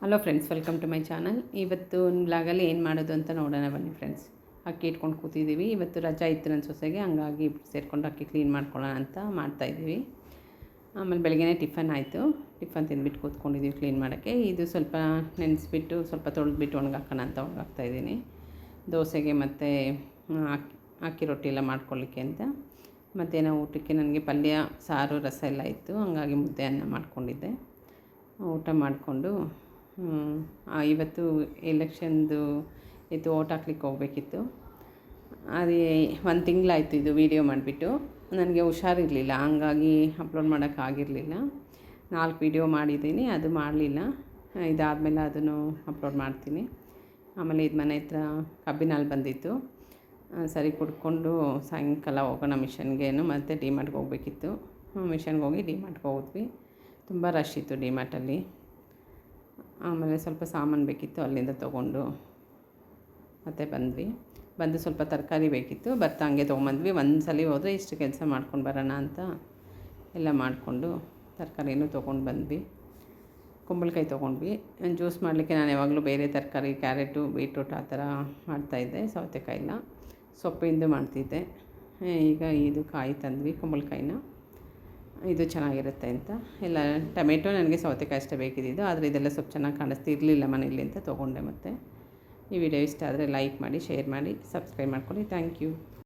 Hello friends welcome to my channel ಇವತ್ತು ಬ್ಲಾಗಲ್ಲಿ ಏನು ಮಾಡೋದು ಅಂತ ನೋಡೋಣ ಬನ್ನಿ ಫ್ರೆಂಡ್ಸ್ ಅಕ್ಕಿ ಇಟ್ಕೊಂಡು ಕೂತಿದ್ದೀವಿ ಇವತ್ತು ರಜಾ ಇತ್ತು ನನ್ನ ಸೊಸೆಗೆ, ಹಂಗಾಗಿ ಸೇರಿಕೊಂಡು ಅಕ್ಕಿ ಕ್ಲೀನ್ ಮಾಡ್ಕೊಳ್ಳೋಣ ಅಂತ ಮಾಡ್ತಾಯಿದ್ದೀವಿ ಆಮೇಲೆ ಬೆಳಗ್ಗೆ ಟಿಫನ್ ಆಯಿತು. ಟಿಫನ್ ತಿಂದ್ಬಿಟ್ಟು ಕೂತ್ಕೊಂಡಿದ್ದೀವಿ ಕ್ಲೀನ್ ಮಾಡೋಕ್ಕೆ. ಇದು ಸ್ವಲ್ಪ ನೆನೆಸ್ಬಿಟ್ಟು, ಸ್ವಲ್ಪ ತೊಳೆದ್ಬಿಟ್ಟು ಒಣಗಾಕೋಣ ಅಂತ ಒಣಗಾಕ್ತಾಯಿದ್ದೀನಿ ದೋಸೆಗೆ ಮತ್ತು ಅಕ್ಕಿ ರೊಟ್ಟಿ ಎಲ್ಲ ಮಾಡ್ಕೊಳ್ಳಿಕ್ಕೆ ಅಂತ. ಮಧ್ಯಾಹ್ನ ಊಟಕ್ಕೆ ನನಗೆ ಪಲ್ಯ, ಸಾರು, ರಸ ಎಲ್ಲ ಇತ್ತು. ಹಂಗಾಗಿ ಮುದ್ದೆ ಅನ್ನ ಮಾಡಿಕೊಂಡಿದ್ದೆ. ಊಟ ಮಾಡಿಕೊಂಡು ಇವತ್ತು ಎಲೆಕ್ಷನ್ದು ಇದು ಓಟ್ ಹಾಕ್ಲಿಕ್ಕೆ ಹೋಗ್ಬೇಕಿತ್ತು. ಅದೇ ಒಂದು ತಿಂಗಳಾಯಿತು ಇದು ವೀಡಿಯೋ ಮಾಡಿಬಿಟ್ಟು. ನನಗೆ ಹುಷಾರಿರಲಿಲ್ಲ, ಹಂಗಾಗಿ ಅಪ್ಲೋಡ್ ಮಾಡೋಕ್ಕಾಗಿರಲಿಲ್ಲ ನಾಲ್ಕು ವೀಡಿಯೋ ಮಾಡಿದ್ದೀನಿ, ಅದು ಮಾಡಲಿಲ್ಲ. ಇದಾದಮೇಲೆ ಅದನ್ನು ಅಪ್ಲೋಡ್ ಮಾಡ್ತೀನಿ. ಆಮೇಲೆ ಇದು ಮನೆ ಹತ್ರ ಕಬ್ಬಿನಲ್ಲಿ ಬಂದಿತ್ತು. ಸರಿ ಕುಡ್ಕೊಂಡು ಸಾಯಂಕಾಲ ಹೋಗೋಣ ಮಿಷನ್ಗೇನು, ಮತ್ತು ಡಿಮಾರ್ಟ್ಗೆ ಹೋಗ್ಬೇಕಿತ್ತು. ಮಿಷನ್ಗೆ ಹೋಗಿ ಡಿ ಮಾರ್ಟ್ಗೆ ಹೋದ್ವಿ. ತುಂಬ ರಶ್ ಇತ್ತು ಡಿಮಾರ್ಟಲ್ಲಿ ಆಮೇಲೆ ಸ್ವಲ್ಪ ಸಾಮಾನು ಬೇಕಿತ್ತು ಅಲ್ಲಿಂದ ತೊಗೊಂಡು ಮತ್ತೆ ಬಂದ್ವಿ. ಬಂದು ಸ್ವಲ್ಪ ತರಕಾರಿ ಬೇಕಿತ್ತು ಬರ್ತಾ ಹಂಗೆ ತೊಗೊಂಬಂದ್ವಿ. ಒಂದು ಸಲ ಹೋದರೆ ಇಷ್ಟು ಕೆಲಸ ಮಾಡ್ಕೊಂಡು ಬರೋಣ ಅಂತ ಎಲ್ಲ ಮಾಡಿಕೊಂಡು ತರಕಾರಿನೂ ತೊಗೊಂಡು ಬಂದ್ವಿ. ಕುಂಬಳಕಾಯಿ ತೊಗೊಂಡ್ವಿ. ಜ್ಯೂಸ್ ಮಾಡಲಿಕ್ಕೆ ನಾನು ಯಾವಾಗಲೂ ಬೇರೆ ತರಕಾರಿ, ಕ್ಯಾರೆಟು, ಬೀಟ್ರೂಟ್ ಆ ಥರ ಮಾಡ್ತಾಯಿದ್ದೆ ಸೌತೆಕಾಯಿನ ಸೊಪ್ಪಿಂದು ಮಾಡ್ತಿದ್ದೆ. ಈಗ ಇದು ಕಾಯಿ ತಂದ್ವಿ ಕುಂಬಳಕಾಯಿನ. ಇದು ಚೆನ್ನಾಗಿರುತ್ತೆ ಅಂತ. ಇಲ್ಲ, ಟೊಮೆಟೊ ನನಗೆ ಸೌತೆಕಾಯಿ ಅಷ್ಟೇ ಬೇಕಿದ್ದು ಆದರೆ ಇದೆಲ್ಲ ಸ್ವಲ್ಪ ಚೆನ್ನಾಗಿ ಕಾಣಿಸ್ತಿರಲಿಲ್ಲ ಮನೆಯಲ್ಲಿ ಅಂತ ತೊಗೊಂಡೆ ಮತ್ತೆ. ಈ ವಿಡಿಯೋ ಇಷ್ಟ ಆದರೆ ಲೈಕ್ ಮಾಡಿ, ಶೇರ್ ಮಾಡಿ, ಸಬ್ಸ್ಕ್ರೈಬ್ ಮಾಡ್ಕೊಳ್ಳಿ. Thank you.